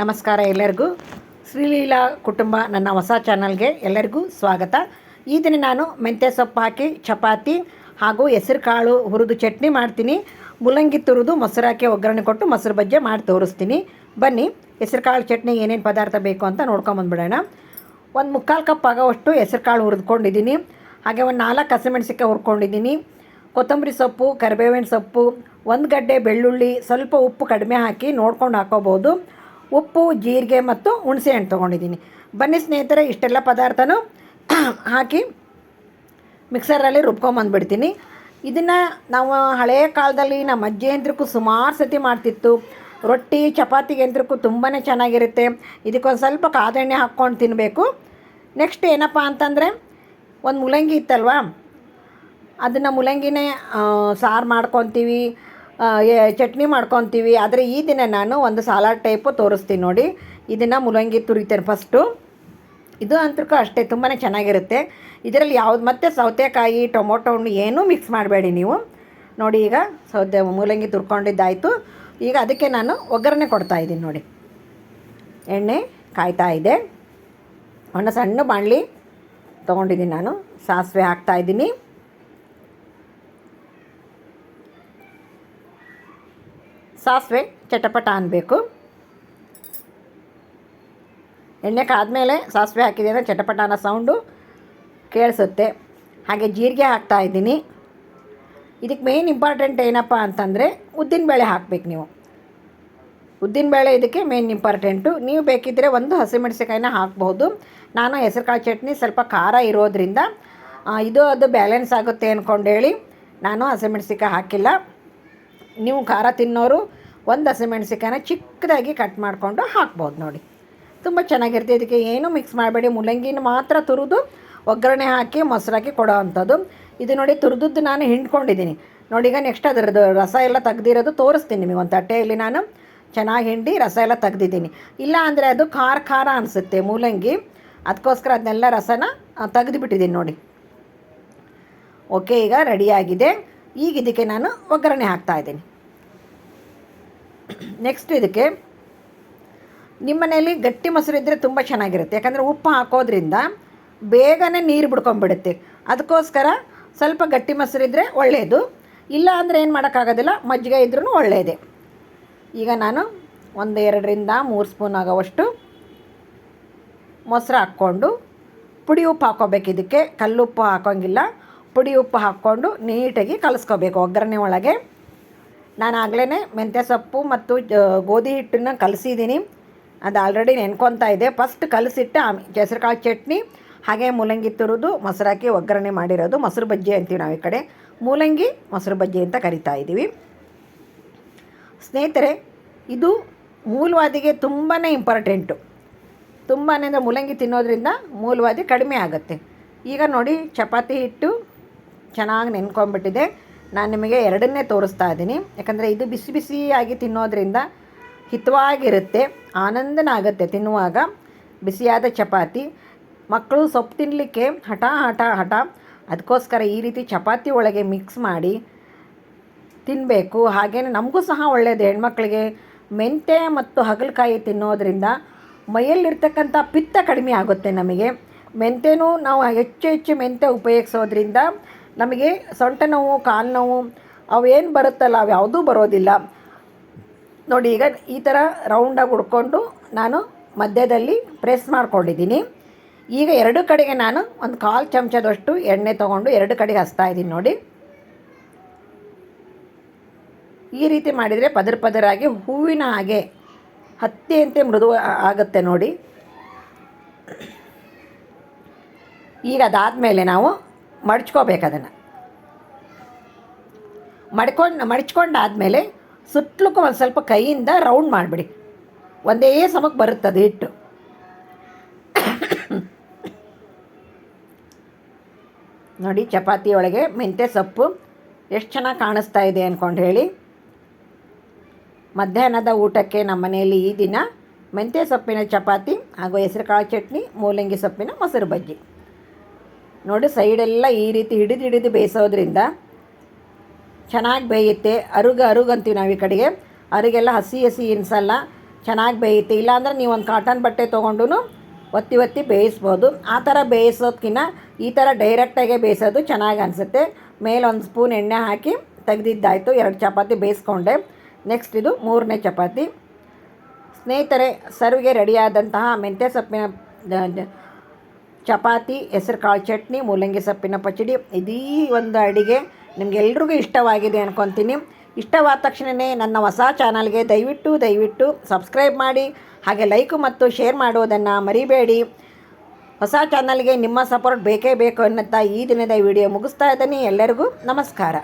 ನಮಸ್ಕಾರ ಎಲ್ಲರಿಗೂ. ಶ್ರೀಲೀಲಾ ಕುಟುಂಬ ನನ್ನ ಹೊಸ ಚಾನಲ್ಗೆ ಎಲ್ಲರಿಗೂ ಸ್ವಾಗತ. ಈ ದಿನ ನಾನು ಮೆಂತ್ಯ ಸೊಪ್ಪು ಹಾಕಿ, ಚಪಾತಿ ಹಾಗೂ ಹೆಸರು ಕಾಳು ಹುರಿದು ಚಟ್ನಿ ಮಾಡ್ತೀನಿ. ಮುಲಂಗಿ ತುರಿದು ಮೊಸರು ಹಾಕಿ ಒಗ್ಗರಣೆ ಕೊಟ್ಟು ಮೊಸರು ಬಜ್ಜೆ ಮಾಡಿ ತೋರಿಸ್ತೀನಿ. ಬನ್ನಿ, ಹೆಸರು ಕಾಳು ಚಟ್ನಿ ಏನೇನು ಪದಾರ್ಥ ಬೇಕು ಅಂತ ನೋಡ್ಕೊಂಬಂದ್ಬಿಡೋಣ ಒಂದು ಮುಕ್ಕಾಲು ಕಪ್ ಆಗೋವಷ್ಟು ಹೆಸರು ಕಾಳು ಹುರಿದುಕೊಂಡಿದ್ದೀನಿ. ಹಾಗೆ ಒಂದು ನಾಲ್ಕು ಹಸಿಮೆಣ್ಸಿಕಾಯಿ ಹುರ್ಕೊಂಡಿದ್ದೀನಿ. ಕೊತ್ತಂಬರಿ ಸೊಪ್ಪು, ಕರಿಬೇವಿನ ಸೊಪ್ಪು, ಒಂದು ಗಡ್ಡೆ ಬೆಳ್ಳುಳ್ಳಿ, ಸ್ವಲ್ಪ ಉಪ್ಪು ಕಡಿಮೆ ಹಾಕಿ ನೋಡ್ಕೊಂಡು ಹಾಕೋಬೋದು ಉಪ್ಪು, ಜೀರಿಗೆ ಮತ್ತು ಹುಣಸೆ ಹಣ್ಣು ತೊಗೊಂಡಿದ್ದೀನಿ. ಬನ್ನಿ ಸ್ನೇಹಿತರೆ, ಇಷ್ಟೆಲ್ಲ ಪದಾರ್ಥನೂ ಹಾಕಿ ಮಿಕ್ಸರಲ್ಲಿ ರುಬ್ಕೊಂಬಂದ್ಬಿಡ್ತೀನಿ. ಇದನ್ನು ನಾವು ಹಳೆಯ ಕಾಲದಲ್ಲಿ ನಮ್ಮ ಅಜ್ಜಿ ಯಂತ್ರಕ್ಕೂ ಸುಮಾರು ಸತಿ ಮಾಡ್ತಿತ್ತು. ರೊಟ್ಟಿ ಚಪಾತಿಗೆ ಯಂತ್ರಕ್ಕೂ ತುಂಬಾ ಚೆನ್ನಾಗಿರುತ್ತೆ. ಇದಕ್ಕೊಂದು ಸ್ವಲ್ಪ ಕಾದೆಣ್ಣೆ ಹಾಕ್ಕೊಂಡು ತಿನ್ನಬೇಕು ನೆಕ್ಸ್ಟ್ ಏನಪ್ಪ ಅಂತಂದರೆ, ಒಂದು ಮೂಲಂಗಿ ಇತ್ತಲ್ವಾ? ಅದನ್ನು ಮೂಲಂಗಿನೇ ಸಾರು ಮಾಡ್ಕೊತೀವಿ. ಚಟ್ನಿ ಮಾಡ್ಕೊತೀವಿ. ಆದರೆ ಈ ದಿನ ನಾನು ಒಂದು ಸಲಾಡ್ ಟೈಪು ತೋರಿಸ್ತೀನಿ ನೋಡಿ. ಇದನ್ನು ಮುಲಂಗಿ ತುರಿತೇನೆ ಫಸ್ಟು ಇದು ಅಂತೂ ಅಷ್ಟೇ ತುಂಬಾ ಚೆನ್ನಾಗಿರುತ್ತೆ. ಇದರಲ್ಲಿ ಯಾವ್ದು, ಮತ್ತೆ ಸೌತೆಕಾಯಿ, ಟೊಮೊಟೊ ಹಣ್ಣು ಏನೂ ಮಿಕ್ಸ್ ಮಾಡಬೇಡಿ ನೀವು. ನೋಡಿ ಈಗ ಸೌದೆ ಮೂಲಂಗಿ ತುರ್ಕೊಂಡಿದ್ದಾಯಿತು. ಈಗ ಅದಕ್ಕೆ ನಾನು ಒಗ್ಗರಣೆ ಕೊಡ್ತಾ ಇದ್ದೀನಿ ನೋಡಿ. ಎಣ್ಣೆ ಕಾಯ್ತಾ ಇದೆ. ಒಂದು ಸಣ್ಣ ಬಾಣಲಿ ತೊಗೊಂಡಿದ್ದೀನಿ ನಾನು. ಸಾಸಿವೆ ಹಾಕ್ತಾ ಸಾಸಿವೆ ಚಟಪಟ ಅನ್ನಬೇಕು ಎಣ್ಣೆ ಕಾದಮೇಲೆ ಸಾಸಿವೆ ಹಾಕಿದೆ ಅಂದರೆ ಚಟಪಟ ಅನ್ನೋ ಸೌಂಡು ಕೇಳಿಸುತ್ತೆ. ಹಾಗೆ ಜೀರಿಗೆ ಹಾಕ್ತಾ ಇದ್ದೀನಿ. ಇದಕ್ಕೆ ಮೇನ್ ಇಂಪಾರ್ಟೆಂಟ್ ಏನಪ್ಪ ಅಂತಂದರೆ ಉದ್ದಿನಬೇಳೆ ಹಾಕ್ಬೇಕು ನೀವು. ಉದ್ದಿನಬೇಳೆ ಇದಕ್ಕೆ ಮೇನ್ ಇಂಪಾರ್ಟೆಂಟು ನೀವು ಬೇಕಿದ್ದರೆ ಒಂದು ಹಸಿಮೆಣಸಿಕಾಯಿನ ಹಾಕ್ಬೋದು ನಾನು ಹೆಸರುಕಾಳು ಚಟ್ನಿ ಸ್ವಲ್ಪ ಖಾರ ಇರೋದ್ರಿಂದ ಇದು ಅದು ಬ್ಯಾಲೆನ್ಸ್ ಆಗುತ್ತೆ ಅಂದ್ಕೊಂಡು ಹೇಳಿ ನಾನು ಹಸಿಮೆಣಸಿಕಾಯಿ ಹಾಕಿಲ್ಲ. ನೀವು ಖಾರ ತಿನ್ನೋರು ಒಂದು ಹಸಿಮೆಣಸಿಕಾಯಿನ ಚಿಕ್ಕದಾಗಿ ಕಟ್ ಮಾಡಿಕೊಂಡು ಹಾಕ್ಬೋದು ನೋಡಿ. ತುಂಬ ಚೆನ್ನಾಗಿರುತ್ತೆ. ಇದಕ್ಕೆ ಏನೂ ಮಿಕ್ಸ್ ಮಾಡಬೇಡಿ. ಮೂಲಂಗಿನ ಮಾತ್ರ ತುರಿದು ಒಗ್ಗರಣೆ ಹಾಕಿ ಮೊಸರಾಕಿ ಕೊಡೋ ಅಂಥದ್ದು. ಇದು ನೋಡಿ ತುರಿದದ್ದು ನಾನು ಹಿಂಡ್ಕೊಂಡಿದ್ದೀನಿ. ನೋಡಿ, ಈಗ ನೆಕ್ಸ್ಟ್ ಅದರದ್ದು ರಸ ಎಲ್ಲ ತೆಗ್ದಿರೋದು ತೋರಿಸ್ತೀನಿ ನಿಮಗೆ ಒಂದು ತಟ್ಟೆಯಲ್ಲಿ ನಾನು. ಚೆನ್ನಾಗಿ ಹಿಂಡಿ ರಸ ಎಲ್ಲ ತೆಗ್ದಿದ್ದೀನಿ. ಇಲ್ಲ ಅಂದರೆ ಅದು ಖಾರ ಖಾರ ಅನಿಸುತ್ತೆ ಮೂಲಂಗಿ. ಅದಕ್ಕೋಸ್ಕರ ಅದನ್ನೆಲ್ಲ ರಸನ ತೆಗೆದುಬಿಟ್ಟಿದ್ದೀನಿ ನೋಡಿ. ಓಕೆ ಈಗ ರೆಡಿಯಾಗಿದೆ ಈಗ ಇದಕ್ಕೆ ನಾನು ಒಗ್ಗರಣೆ ಹಾಕ್ತಾ ಇದ್ದೀನಿ. ನೆಕ್ಸ್ಟ್ ಇದಕ್ಕೆ ನಿಮ್ಮ ಗಟ್ಟಿ ಮೊಸರು ಇದ್ದರೆ ತುಂಬ ಚೆನ್ನಾಗಿರುತ್ತೆ. ಯಾಕಂದರೆ ಉಪ್ಪು ಹಾಕೋದ್ರಿಂದ ಬೇಗನೆ ನೀರು ಬಿಡ್ಕೊಂಬಿಡುತ್ತೆ ಅದಕ್ಕೋಸ್ಕರ ಸ್ವಲ್ಪ ಗಟ್ಟಿ ಮೊಸರು ಇದ್ದರೆ ಒಳ್ಳೆಯದು ಇಲ್ಲ ಅಂದರೆ ಏನು ಮಾಡೋಕ್ಕಾಗೋದಿಲ್ಲ, ಮಜ್ಜಿಗೆ ಇದ್ರೂ ಒಳ್ಳೆಯದೇ ಈಗ ನಾನು ಒಂದು ಎರಡರಿಂದ ಮೂರು ಸ್ಪೂನ್ ಆಗೋವಷ್ಟು ಮೊಸರು ಹಾಕ್ಕೊಂಡು ಪುಡಿ ಉಪ್ಪು ಹಾಕೋಬೇಕು ಇದಕ್ಕೆ. ಕಲ್ಲುಪ್ಪು ಹಾಕೋಂಗಿಲ್ಲ. ಪುಡಿ ಉಪ್ಪು ಹಾಕ್ಕೊಂಡು ನೀಟಾಗಿ ಕಲಿಸ್ಕೋಬೇಕು ಒಗ್ಗರಣೆ ಒಳಗೆ. ನಾನು ಆಗಲೇ ಮೆಂತ್ಯ ಸೊಪ್ಪು ಮತ್ತು ಗೋಧಿ ಹಿಟ್ಟನ್ನು ಕಲಸಿದ್ದೀನಿ. ಅದು ಆಲ್ರೆಡಿ ನೆನ್ಕೊತಾ ಇದೆ. ಫಸ್ಟ್ ಕಲಸಿಟ್ಟು, ಆಮೆ ಹೆಸರುಕಾಳು ಚಟ್ನಿ, ಹಾಗೆ ಮೂಲಂಗಿ ತುರಿದು, ಮೊಸರಾಕಿ ಒಗ್ಗರಣೆ ಮಾಡಿರೋದು, ಮೊಸರು ಬಜ್ಜಿ ಅಂತೀವಿ ನಾವು ಈ ಕಡೆ. ಮೂಲಂಗಿ, ಮೊಸರು ಬಜ್ಜಿ ಅಂತ ಕರಿತಾ ಇದ್ದೀವಿ ಸ್ನೇಹಿತರೆ, ಇದು ಮೂಲವಾದಿಗೆ ತುಂಬಾ ಇಂಪಾರ್ಟೆಂಟು ತುಂಬಾ ಅಂದರೆ ಮೂಲಂಗಿ ತಿನ್ನೋದ್ರಿಂದ ಮೂಲವಾದಿ ಕಡಿಮೆ ಆಗುತ್ತೆ. ಈಗ ನೋಡಿ, ಚಪಾತಿ ಹಿಟ್ಟು ಚೆನ್ನಾಗಿ ನೆನ್ಕೊಂಡ್ಬಿಟ್ಟಿದೆ. ನಾನು ನಿಮಗೆ ಎರಡನ್ನೇ ತೋರಿಸ್ತಾ ಇದ್ದೀನಿ. ಯಾಕಂದರೆ ಇದು ಬಿಸಿ ಬಿಸಿಯಾಗಿ ತಿನ್ನೋದ್ರಿಂದ ಹಿತವಾಗಿರುತ್ತೆ ಆನಂದನ ಆಗುತ್ತೆ ತಿನ್ನುವಾಗ. ಬಿಸಿಯಾದ ಚಪಾತಿ. ಮಕ್ಕಳು ಸೊಪ್ಪು ತಿನ್ನಲಿಕ್ಕೆ ಹಠ ಹಠ ಹಠ ಅದಕ್ಕೋಸ್ಕರ ಈ ರೀತಿ ಚಪಾತಿ ಒಳಗೆ ಮಿಕ್ಸ್ ಮಾಡಿ ತಿನ್ನಬೇಕು ಹಾಗೆಯೇ ನಮಗೂ ಸಹ ಒಳ್ಳೆಯದು ಹೆಣ್ಮಕ್ಳಿಗೆ ಮೆಂತೆ ಮತ್ತು ಹಗಲಕಾಯಿ ತಿನ್ನೋದ್ರಿಂದ ಮೈಯಲ್ಲಿರ್ತಕ್ಕಂಥ ಪಿತ್ತ ಕಡಿಮೆ ಆಗುತ್ತೆ ನಮಗೆ. ಮೆಂತೆನೂ ನಾವು ಹೆಚ್ಚು ಹೆಚ್ಚು ಮೆಂತೆ ಉಪಯೋಗಿಸೋದ್ರಿಂದ ನಮಗೆ ಸೊಂಟ ನೋವು, ಕಾಲು ನೋವು ಅವೇನು ಬರುತ್ತಲ್ಲ, ಅವು ಯಾವುದೂ ಬರೋದಿಲ್ಲ. ನೋಡಿ, ಈಗ ಈ ಥರ ರೌಂಡಾಗಿ ಉಡ್ಕೊಂಡು ನಾನು ಮಧ್ಯದಲ್ಲಿ ಪ್ರೆಸ್ ಮಾಡ್ಕೊಂಡಿದ್ದೀನಿ. ಈಗ ಎರಡು ಕಡೆಗೆ ನಾನು ಒಂದು ಕಾಲು ಚಮಚದಷ್ಟು ಎಣ್ಣೆ ತೊಗೊಂಡು ಎರಡು ಕಡೆಗೆ ಹಚ್ತಾ ಇದ್ದೀನಿ ನೋಡಿ. ಈ ರೀತಿ ಮಾಡಿದರೆ ಪದರ ಪದರಾಗಿ ಹೂವಿನ ಹಾಗೆ ಹತ್ತಿಯಂತೆ ಮೃದು ಆಗುತ್ತೆ ನೋಡಿ. ಈಗ ಅದಾದಮೇಲೆ ನಾವು ಮಡ್ಚ್ಕೋಬೇಕು ಅದನ್ನು ಮಡ್ಕೊಂಡು, ಮಡಚ್ಕೊಂಡಾದಮೇಲೆ ಸುತ್ತಲಕ್ಕೂ ಒಂದು ಸ್ವಲ್ಪ ಕೈಯಿಂದ ರೌಂಡ್ ಮಾಡಿಬಿಡಿ. ಒಂದೇ ಸಮಕ್ಕೆ ಬರುತ್ತದೆ ಹಿಟ್ಟು. ನೋಡಿ, ಚಪಾತಿ ಒಳಗೆ ಮೆಂತ್ಯ ಸೊಪ್ಪು ಎಷ್ಟು ಚೆನ್ನಾಗಿ ಕಾಣಿಸ್ತಾ ಇದೆ ಅಂದ್ಕೊಂಡು ಹೇಳಿ. ಮಧ್ಯಾಹ್ನದ ಊಟಕ್ಕೆ ನಮ್ಮ ಮನೆಯಲ್ಲಿ ಈ ದಿನ ಮೆಂತ್ಯ ಸೊಪ್ಪಿನ ಚಪಾತಿ ಹಾಗೂ ಹೆಸರುಕಾಳು ಚಟ್ನಿ, ಮೂಲಂಗಿ ಸೊಪ್ಪಿನ ಮೊಸರು ಬಜ್ಜಿ. ನೋಡಿ ಸೈಡೆಲ್ಲ ಈ ರೀತಿ ಹಿಡಿದು ಹಿಡಿದು ಬೇಯಿಸೋದ್ರಿಂದ ಚೆನ್ನಾಗಿ ಬೇಯುತ್ತೆ. ಅರುಗ ಅರುಗ ಅಂತೀವಿ ನಾವು ಈ ಕಡೆಗೆ. ಅರಿಗೆಲ್ಲ ಹಸಿ ಹಸಿ ಇನ್ಸಲ್ಲ, ಚೆನ್ನಾಗಿ ಬೇಯುತ್ತೆ. ಇಲ್ಲಾಂದ್ರೆ ನೀವು ಒಂದು ಕಾಟನ್ ಬಟ್ಟೆ ತೊಗೊಂಡು ಒತ್ತಿ ಒತ್ತಿ ಬೇಯಿಸ್ಬೋದು. ಆ ಥರ ಬೇಯಿಸೋದ್ಕಿನ್ನ ಈ ಥರ ಡೈರೆಕ್ಟಾಗೆ ಬೇಯಿಸೋದು ಚೆನ್ನಾಗಿ ಅನಿಸುತ್ತೆ. ಮೇಲೆ ಒಂದು ಸ್ಪೂನ್ ಎಣ್ಣೆ ಹಾಕಿ ತೆಗೆದಿದ್ದಾಯಿತು. ಎರಡು ಚಪಾತಿ ಬೇಯಿಸ್ಕೊಂಡೆ. ನೆಕ್ಸ್ಟ್ ಇದು ಮೂರನೇ ಚಪಾತಿ. ಸ್ನೇಹಿತರೆ ಸರ್ವ್ಗೆ ರೆಡಿಯಾದಂತಹ ಮೆಂತ್ಯ ಸೊಪ್ಪಿನ ಚಪಾತಿ, ಹೆಸರು ಕಾಳು ಚಟ್ನಿ, ಮೂಲಂಗಿ ಸೊಪ್ಪಿನ ಪಚಡಿ ಇದೀ ಒಂದು ಅಡಿಗೆ ನಿಮಗೆಲ್ರಿಗೂ ಇಷ್ಟವಾಗಿದೆ ಅನ್ಕೊತೀನಿ. ಇಷ್ಟವಾದ ತಕ್ಷಣವೇ ನನ್ನ ಹೊಸ ಚಾನಲ್ಗೆ ದಯವಿಟ್ಟು ದಯವಿಟ್ಟು ಸಬ್ಸ್ಕ್ರೈಬ್ ಮಾಡಿ, ಹಾಗೆ ಲೈಕು ಮತ್ತು ಶೇರ್ ಮಾಡುವುದನ್ನು ಮರಿಬೇಡಿ. ಹೊಸ ಚಾನಲ್ಗೆ ನಿಮ್ಮ ಸಪೋರ್ಟ್ ಬೇಕೇ ಬೇಕು ಅನ್ನುತ್ತಾ ಈ ದಿನದ ವಿಡಿಯೋ ಮುಗಿಸ್ತಾ ಇದ್ದೀನಿ. ಎಲ್ಲರಿಗೂ ನಮಸ್ಕಾರ.